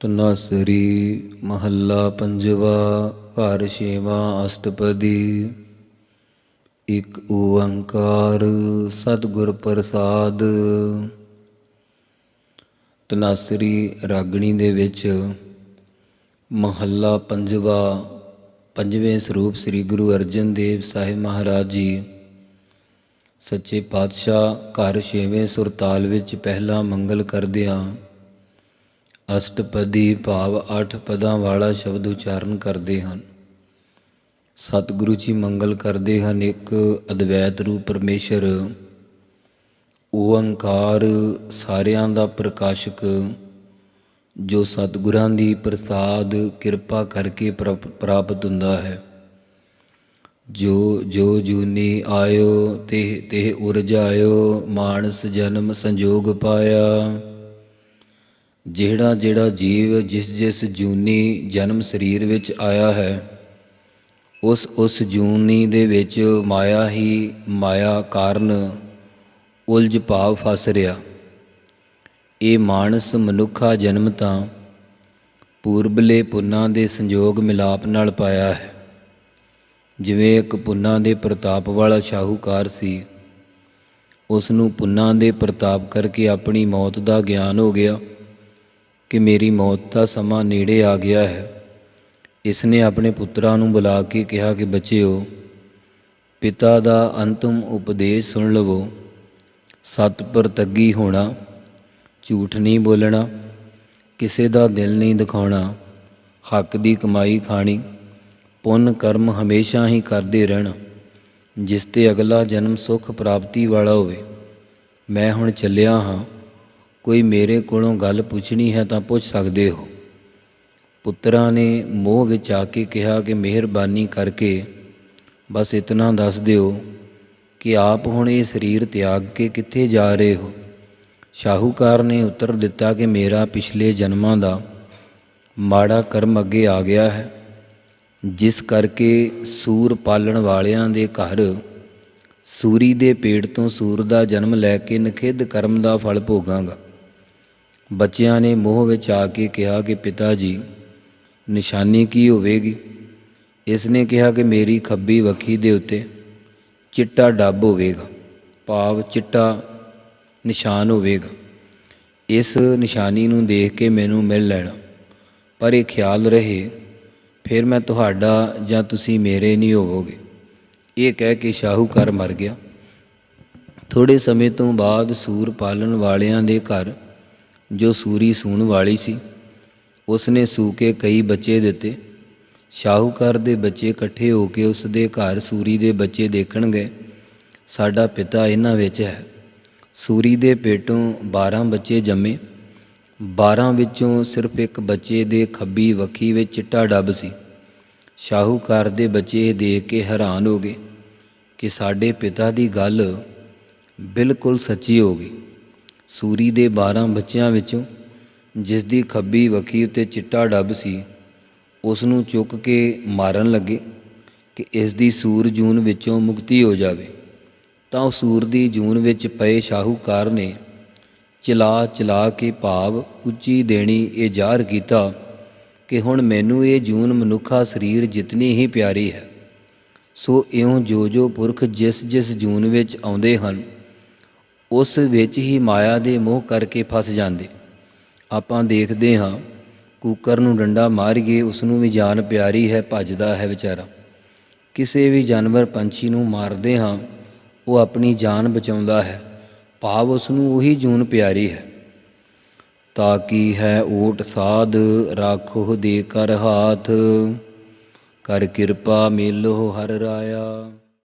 ਤਨਾਸਰੀ ਮਹੱਲਾ ਪੰਜਵਾ, ਘਰ ਛੇਵਾਂ, ਅਸ਼ਟਪਦੀ। ਇਕ ਓੰਕਾਰ ਸਤਿਗੁਰ ਪ੍ਰਸਾਦ। ਤਨਾਸਰੀ ਰਾਗਣੀ ਦੇ ਵਿੱਚ ਮਹੱਲਾ ਪੰਜਵਾ, ਪੰਜਵੇਂ ਸਰੂਪ ਸ੍ਰੀ ਗੁਰੂ ਅਰਜਨ ਦੇਵ ਸਾਹਿਬ ਮਹਾਰਾਜ ਜੀ। ਸੱਚੇ ਪਾਤਸ਼ਾਹ ਘਰ ਛੇਵੇਂ ਸੁਰਤਾਲ ਵਿੱਚ ਪਹਿਲਾ ਮੰਗਲ ਕਰਦਿਆਂ ਅਸ਼ਟਪਦੀ ਭਾਵ ਅੱਠ ਪਦਾਂ ਵਾਲਾ ਸ਼ਬਦ ਉਚਾਰਨ ਕਰਦੇ ਹਨ। ਸਤਿਗੁਰੂ ਜੀ ਮੰਗਲ ਕਰਦੇ ਹਨ ਇੱਕ ਅਦਵੈਤ ਰੂਪ ਪਰਮੇਸ਼ਰ। ਓੰਕਾਰ ਸਾਰਿਆਂ ਦਾ ਪ੍ਰਕਾਸ਼ਕ, ਜੋ ਸਤਿਗੁਰਾਂ ਦੀ ਪ੍ਰਸਾਦ, ਕਿਰਪਾ ਕਰਕੇ ਪ੍ਰਾਪ- ਪ੍ਰਾਪਤ ਹੁੰਦਾ ਹੈ। ਜੋ ਜੋ ਜੂਨੀ ਆਇਓ ਤੇ ਤੇ ਉਰਜਾਇਓ, ਮਾਨਸ ਜਨਮ ਸੰਜੋਗ ਪਾਇਆ। ਜਿਹੜਾ ਜਿਹੜਾ ਜੀਵ ਜਿਸ ਜਿਸ ਜੂਨੀ ਜਨਮ ਸਰੀਰ ਵਿੱਚ ਆਇਆ ਹੈ, ਉਸ ਉਸ ਜੂਨੀ ਦੇ ਵਿੱਚ ਮਾਇਆ ਹੀ ਮਾਇਆ ਕਾਰਨ ਉਲਝ ਭਾਵ ਫਸ ਰਿਹਾ। ਇਹ ਮਾਨਸ ਮਨੁੱਖਾ ਜਨਮ ਤਾਂ ਪੂਰਬਲੇ ਪੁੰਨਾਂ ਦੇ ਸੰਜੋਗ ਮਿਲਾਪ ਨਾਲ ਪਾਇਆ ਹੈ। ਜਿਵੇਂ ਇੱਕ ਪੁੰਨਾਂ ਦੇ ਪ੍ਰਤਾਪ ਵਾਲਾ ਸ਼ਾਹੂਕਾਰ ਸੀ ਉਸ ਨੂੰ ਪੁੰਨਾਂ ਦੇ ਪ੍ਰਤਾਪ ਕਰਕੇ ਆਪਣੀ ਮੌਤ ਦਾ ਗਿਆਨ ਹੋ ਗਿਆ। ਕਿ ਮੇਰੀ ਮੌਤ ਦਾ ਸਮਾਂ ਨੇੜੇ ਆ ਗਿਆ ਹੈ। ਇਸ ਨੇ ਆਪਣੇ ਪੁੱਤਰਾਂ ਨੂੰ ਬੁਲਾ ਕੇ ਕਿਹਾ ਕਿ ਬੱਚਿਓ, ਪਿਤਾ ਦਾ ਅੰਤਮ ਉਪਦੇਸ਼ ਸੁਣ ਲਵੋ। ਸਤ ਪ੍ਰਤੱਗੀ ਹੋਣਾ, ਝੂਠ ਨਹੀਂ ਬੋਲਣਾ, ਕਿਸੇ ਦਾ ਦਿਲ ਨਹੀਂ ਦਿਖਾਉਣਾ, ਹੱਕ ਦੀ ਕਮਾਈ ਖਾਣੀ, ਪੁੰਨ ਕਰਮ ਹਮੇਸ਼ਾ ਹੀ ਕਰਦੇ ਰਹਿਣਾ, ਜਿਸ ਤੇ ਅਗਲਾ ਜਨਮ ਸੁਖ ਪ੍ਰਾਪਤੀ ਵਾਲਾ ਹੋਵੇ। ਮੈਂ ਹੁਣ ਚੱਲਿਆ ਹਾਂ। ਕੋਈ ਮੇਰੇ ਕੋਲੋਂ ਗੱਲ ਪੁੱਛਣੀ ਹੈ ਤਾਂ ਪੁੱਛ ਸਕਦੇ ਹੋ। ਪੁੱਤਰਾਂ ਨੇ ਮੋਹ ਵਿੱਚ ਆ ਕੇ ਕਿਹਾ ਕਿ ਮਿਹਰਬਾਨੀ ਕਰਕੇ ਬਸ ਇਤਨਾ ਦੱਸ ਦਿਓ ਕਿ ਆਪ ਹੁਣ ਇਹ ਸਰੀਰ ਤਿਆਗ ਕੇ ਕਿੱਥੇ ਜਾ ਰਹੇ ਹੋ। ਸ਼ਾਹੂਕਾਰ ਨੇ ਉੱਤਰ ਦਿੱਤਾ ਕਿ ਮੇਰਾ ਪਿਛਲੇ ਜਨਮਾਂ ਦਾ ਮਾੜਾ ਕਰਮ ਅੱਗੇ ਆ ਗਿਆ ਹੈ। ਜਿਸ ਕਰਕੇ ਸੂਰ ਪਾਲਣ ਵਾਲਿਆਂ ਦੇ ਘਰ ਸੂਰੀ ਦੇ ਪੇਟ ਤੋਂ ਸੂਰ ਦਾ ਜਨਮ ਲੈ ਕੇ ਨਖਿੱਧ ਕਰਮ ਦਾ ਫਲ ਭੋਗਾਂਗਾ। ਬੱਚਿਆਂ ਨੇ ਮੋਹ ਵਿੱਚ ਆ ਕੇ ਕਿਹਾ ਕਿ ਪਿਤਾ ਜੀ, ਨਿਸ਼ਾਨੀ ਕੀ ਹੋਵੇਗੀ? ਇਸ ਨੇ ਕਿਹਾ ਕਿ ਮੇਰੀ ਖੱਬੀ ਵੱਖੀ ਦੇ ਉੱਤੇ ਚਿੱਟਾ ਡੱਬ ਹੋਵੇਗਾ, ਭਾਵ ਚਿੱਟਾ ਨਿਸ਼ਾਨ ਹੋਵੇਗਾ। ਇਸ ਨਿਸ਼ਾਨੀ ਨੂੰ ਦੇਖ ਕੇ ਮੈਨੂੰ ਮਿਲ ਲੈਣਾ, ਪਰ ਇਹ ਖਿਆਲ ਰਹੇ, ਫਿਰ ਮੈਂ ਤੁਹਾਡਾ ਜਾਂ ਤੁਸੀਂ ਮੇਰੇ ਨਹੀਂ ਹੋਵੋਗੇ। ਇਹ ਕਹਿ ਕੇ ਸ਼ਾਹੂਕਾਰ ਮਰ ਗਿਆ। ਥੋੜੇ ਸਮੇਂ ਤੋਂ ਬਾਅਦ ਸੂਰ ਪਾਲਣ ਵਾਲਿਆਂ ਦੇ ਘਰ ਜੋ ਸੂਰੀ ਸੂਣ ਵਾਲੀ ਸੀ ਉਸ ਨੇ ਸੂ ਕੇ ਕਈ ਬੱਚੇ ਦਿੱਤੇ। ਸ਼ਾਹੂਕਾਰ ਦੇ ਬੱਚੇ ਇਕੱਠੇ ਹੋ ਕੇ ਉਸ ਦੇ ਘਰ ਸੂਰੀ ਦੇ ਬੱਚੇ ਦੇਖਣ ਗਏ। ਸਾਡਾ ਪਿਤਾ ਇਹਨਾਂ ਵਿੱਚ ਹੈ। ਸੂਰੀ ਦੇ ਪੇਟੋਂ 12 ਬੱਚੇ ਜੰਮੇ। 12 ਵਿੱਚੋਂ ਸਿਰਫ ਇੱਕ ਬੱਚੇ ਦੇ ਖੱਬੀ ਵੱਖੀ ਵਿੱਚ ਚਿੱਟਾ ਡੱਬ ਸੀ। ਸ਼ਾਹੂਕਾਰ ਦੇ ਬੱਚੇ ਇਹ ਦੇਖ ਕੇ ਹੈਰਾਨ ਹੋ ਗਏ ਕਿ ਸਾਡੇ ਪਿਤਾ ਦੀ ਗੱਲ ਬਿਲਕੁਲ ਸੱਚੀ ਹੋ ਗਈ। ਸੂਰੀ ਦੇ 12 ਬੱਚਿਆਂ ਵਿੱਚੋਂ ਜਿਸ ਦੀ ਖੱਬੀ ਵੱਖੀ ਉੱਤੇ ਚਿੱਟਾ ਡੱਬ ਸੀ ਉਸ ਨੂੰ ਚੁੱਕ ਕੇ ਮਾਰਨ ਲੱਗੇ ਕਿ ਇਸ ਦੀ ਸੂਰ ਜੂਨ ਵਿੱਚੋਂ ਮੁਕਤੀ ਹੋ ਜਾਵੇ। ਤਾਂ ਉਹ ਸੂਰ ਦੀ ਜੂਨ ਵਿੱਚ ਪਏ ਸ਼ਾਹੂਕਾਰ ਨੇ ਚਲਾ ਚਲਾ ਕੇ ਭਾਵ ਉੱਚੀ ਦੇਣੀ ਇਹ ਜ਼ਾਹਰ ਕੀਤਾ ਕਿ ਹੁਣ ਮੈਨੂੰ ਇਹ ਜੂਨ ਮਨੁੱਖਾ ਸਰੀਰ ਜਿਤਨੀ ਹੀ ਪਿਆਰੀ ਹੈ। ਸੋ ਇਉਂ ਜੋ ਜੋ ਪੁਰਖ ਜਿਸ ਜਿਸ ਜੂਨ ਵਿੱਚ ਆਉਂਦੇ ਹਨ ਉਸ ਵਿੱਚ ਹੀ ਮਾਇਆ ਦੇ ਮੋਹ ਕਰਕੇ ਫਸ ਜਾਂਦੇ। ਆਪਾਂ ਦੇਖਦੇ ਹਾਂ, ਕੂਕਰ ਨੂੰ ਡੰਡਾ ਮਾਰੀਏ ਉਸ ਨੂੰ ਵੀ ਜਾਨ ਪਿਆਰੀ ਹੈ, ਭੱਜਦਾ ਹੈ ਵਿਚਾਰਾ। ਕਿਸੇ ਵੀ ਜਾਨਵਰ ਪੰਛੀ ਨੂੰ ਮਾਰਦੇ ਹਾਂ, ਉਹ ਆਪਣੀ ਜਾਨ ਬਚਾਉਂਦਾ ਹੈ। ਭਾਵ ਉਸ ਨੂੰ ਉਹੀ ਜੂਨ ਪਿਆਰੀ ਹੈ। ਤਾਂ ਕੀ ਹੈ ਓਟ ਸਾਧ ਰਾਖੋ ਦੇ ਕਰ ਹਾਥ। ਕਰ ਕਿਰਪਾ ਮੇਲੋ ਹਰ ਰਾਇਆ।